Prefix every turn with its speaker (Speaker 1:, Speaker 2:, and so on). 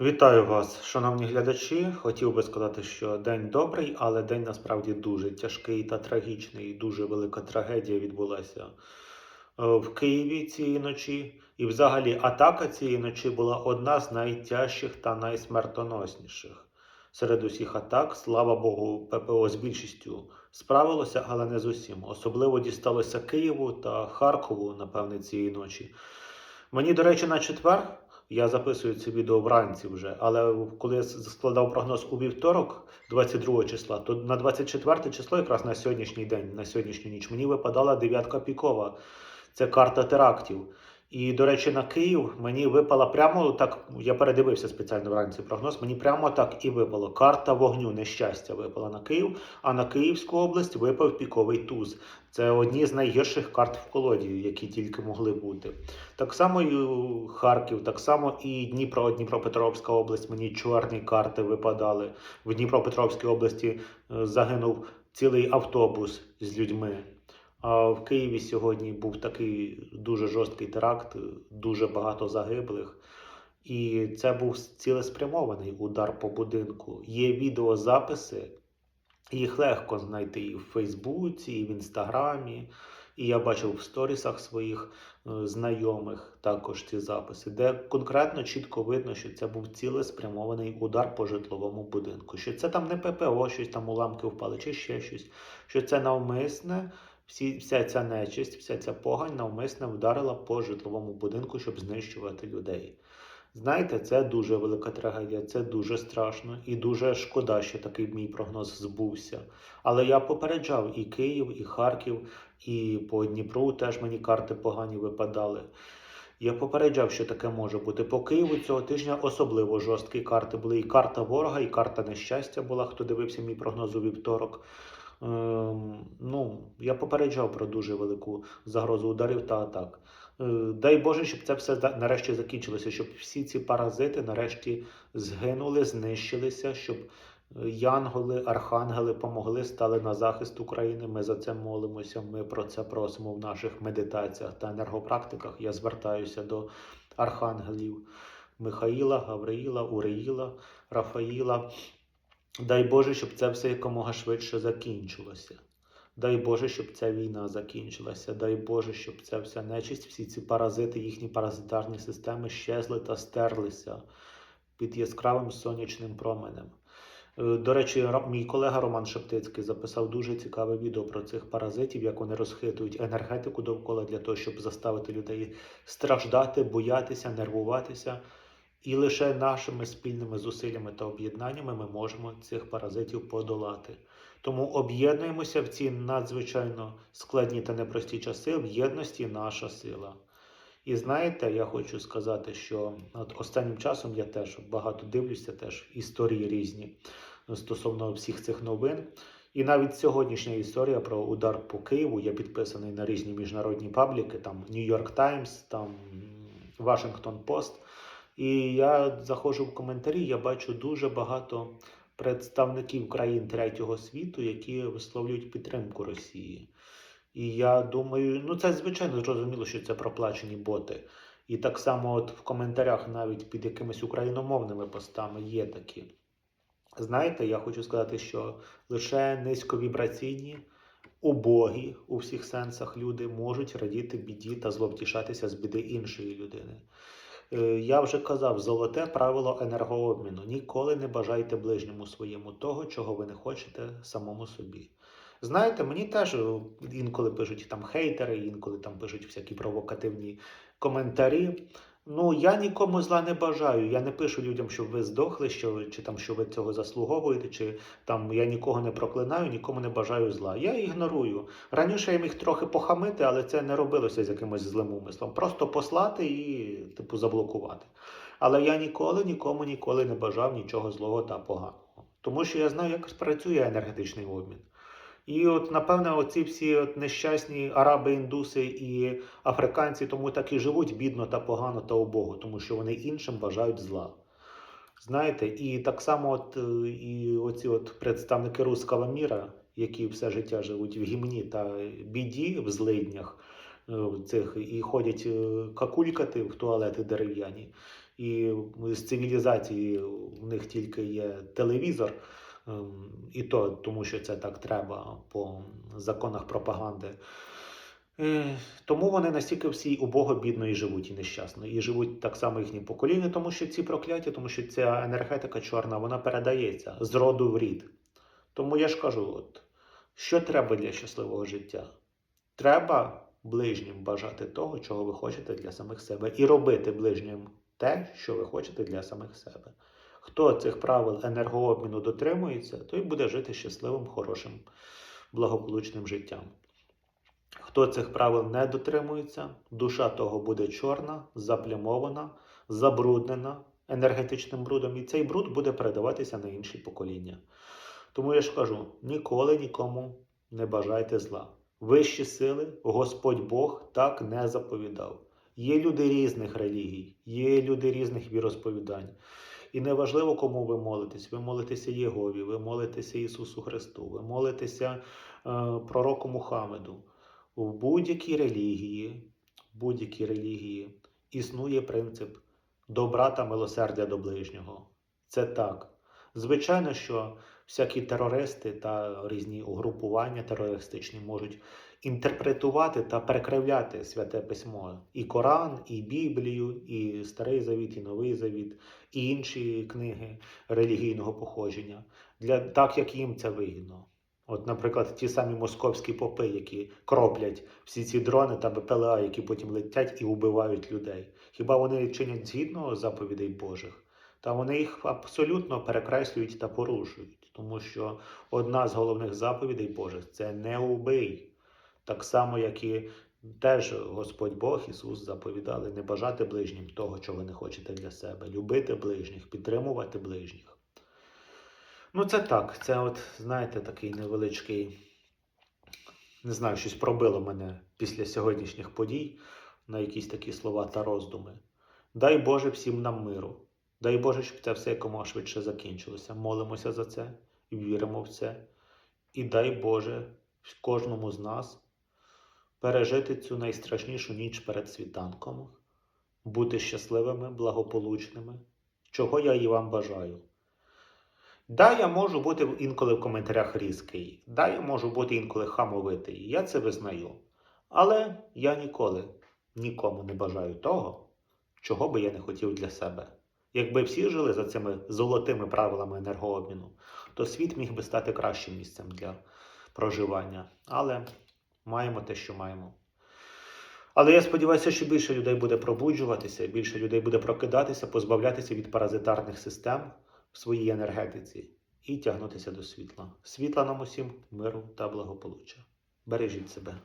Speaker 1: Вітаю вас, шановні глядачі. Хотів би сказати, що день добрий, але день насправді дуже тяжкий та трагічний. Дуже велика трагедія відбулася е, в Києві цієї ночі. І, взагалі, атака цієї ночі була одна з найтяжчих та найсмертоносніших. Серед усіх атак, слава Богу, ППО з більшістю справилося, але не з усім. Особливо дісталося Києву та Харкову, напевне, цієї ночі. Мені, до речі, на четвер я записую це відео вранці вже, але коли я складав прогноз у вівторок, 22 числа, то на 24 число, якраз на сьогоднішній день, на сьогоднішню ніч, мені випадала дев'ятка пікова. Це карта терактів. І, до речі, на Київ мені випала прямо так. Я передивився спеціально вранці прогноз. Мені прямо так і випало. Карта вогню, нещастя випала на Київ, а на Київську область випав піковий туз. Це одні з найгірших карт в колоді, які тільки могли бути. Так само і Харків, так само і Дніпро, Дніпропетровська область. Мені чорні карти випадали. В Дніпропетровській області е, загинув цілий автобус з людьми. А в Києві сьогодні був такий дуже жорсткий теракт, дуже багато загиблих. І це був цілеспрямований удар по будинку. Є відеозаписи, їх легко знайти і в Фейсбуці, і в Інстаграмі. І я бачив в сторісах своїх е, знайомих також ці записи, де конкретно чітко видно, що це був цілеспрямований удар по житловому будинку. Що це там не ППО, щось там уламки впали, чи ще щось. Що це навмисне, всі, вся ця нечисть, вся ця погань навмисне вдарила по житловому будинку, щоб знищувати людей. Знаєте, це дуже велика трагедія, це дуже страшно і дуже шкода, що такий мій прогноз збувся. Але я попереджав і Київ, і Харків, і по Дніпру теж мені карти погані випадали. Я попереджав, що таке може бути. По Києву цього тижня особливо жорсткі карти були. І карта ворога, і карта нещастя була, хто дивився мій прогноз у вівторок. Ем, ну, я попереджав про дуже велику загрозу ударів та атак. Е, Дай Боже, щоб це все нарешті закінчилося, щоб всі ці паразити нарешті згинули, знищилися, щоб е, янголи, архангели помогли, стали на захист України. Ми за це молимося. Ми про це просимо в наших медитаціях та енергопрактиках. Я звертаюся до архангелів Михаїла, Гавриїла, Уреїла, Рафаїла. Дай Боже, щоб це все якомога швидше закінчилося. Дай Боже, щоб ця війна закінчилася. Дай Боже, щоб ця вся нечисть, всі ці паразити, їхні паразитарні системи щезли та стерлися під яскравим сонячним променем. Е, До речі, мій колега Роман Шептицький записав дуже цікаве відео про цих паразитів, як вони розхитують енергетику довкола для того, щоб заставити людей страждати, боятися, нервуватися. І лише нашими спільними зусиллями та об'єднаннями ми можемо цих паразитів подолати. Тому об'єднуємося в ці надзвичайно складні та непрості часи. В єдності наша сила. І знаєте, я хочу сказати, що от останнім часом я теж багато дивлюся, теж історії різні стосовно всіх цих новин. І навіть сьогоднішня історія про удар по Києву. Я підписаний на різні міжнародні пабліки, там York Times, там Washington Post. І я заходжу в коментарі, я бачу дуже багато представників країн третього світу, які висловлюють підтримку Росії. І я думаю, ну це звичайно зрозуміло, що це проплачені боти. І так само, от в коментарях, навіть під якимись україномовними постами, є такі. Знаєте, я хочу сказати, що лише низьковібраційні, убогі у всіх сенсах люди можуть радіти біді та зловтішатися з біди іншої людини. Е, Я вже казав, золоте правило енергообміну. Ніколи не бажайте ближньому своєму того, чого ви не хочете самому собі. Знаєте, мені теж е, інколи пишуть там хейтери, інколи там пишуть всякі провокативні коментарі. Ну, я нікому зла не бажаю. Я не пишу людям, щоб ви здохли, що, чи там, що ви цього заслуговуєте, чи там я нікого не проклинаю, нікому не бажаю зла. Я ігнорую. Раніше я міг трохи похамити, але це не робилося з якимось злим умислом. Просто послати і, типу, заблокувати. Але я ніколи нікому ніколи не бажав нічого злого та поганого. Тому що я знаю, як працює енергетичний обмін. І от, напевне, оці всі от нещасні араби, індуси і африканці тому так і живуть бідно та погано та убого, тому що вони іншим бажають зла. Знаєте, і так само от, е, і оці от представники руского міра, які все життя живуть в гімні та біді, в злиднях е, цих, і ходять е, какулькати в туалети дерев'яні. і з цивілізації в них тільки є телевізор, і то тому, що це так треба по законах пропаганди. Е, Тому вони настільки всі убого, бідно і живуть і нещасно. І живуть так само їхні покоління, тому що ці прокляття, тому що ця енергетика чорна, вона передається з роду в рід. Тому я ж кажу: от, що треба для щасливого життя? Треба ближнім бажати того, чого ви хочете для самих себе, і робити ближнім те, що ви хочете для самих себе. Хто цих правил енергообміну дотримується, той буде жити щасливим, хорошим, благополучним життям. Хто цих правил не дотримується, душа того буде чорна, заплямована, забруднена енергетичним брудом, і цей бруд буде передаватися на інші покоління. Тому я ж кажу: ніколи нікому не бажайте зла. Вищі сили, Господь Бог так не заповідав. Є люди різних релігій, є люди різних віросповідань. І неважливо, кому ви молитесь. Ви молитеся Єгові, ви молитеся Ісусу Христу, ви молитеся е, пророку Мухаммеду. В будь-якій релігії, в будь-якій релігії існує принцип добра та милосердя до ближнього. Це так. Звичайно, що всякі терористи та різні угрупування терористичні можуть інтерпретувати та перекривляти святе письмо і Коран, і Біблію, і Старий Завіт, і Новий Завіт, і інші книги релігійного походження, для так як їм це вигідно. От, наприклад, ті самі московські попи, які кроплять всі ці дрони та БПЛА, які потім летять і вбивають людей. Хіба вони чинять згідно заповідей Божих? Та вони їх абсолютно перекреслюють та порушують, тому що одна з головних заповідей Божих це не убий. Так само, як і теж Господь Бог, Ісус заповідали не бажати ближнім того, чого не хочете для себе, любити ближніх, підтримувати ближніх. Ну, це так, це от, знаєте, такий невеличкий, не знаю, щось пробило мене після сьогоднішніх подій на якісь такі слова та роздуми. Дай Боже всім нам миру. Дай Боже, щоб це все якомога швидше закінчилося. Молимося за це віримо в це. І дай Боже кожному з нас пережити цю найстрашнішу ніч перед світанком, бути щасливими, благополучними, чого я і вам бажаю. Да, я можу бути інколи в коментарях різкий, да, я можу бути інколи хамовитий, я це визнаю. Але я ніколи нікому не бажаю того, чого би я не хотів для себе. Якби всі жили за цими золотими правилами енергообміну, то світ міг би стати кращим місцем для проживання. Але маємо те, що маємо. Але я сподіваюся, що більше людей буде пробуджуватися, більше людей буде прокидатися, позбавлятися від паразитарних систем в своїй енергетиці і тягнутися до світла. Світла нам усім, миру та благополуччя. Бережіть себе.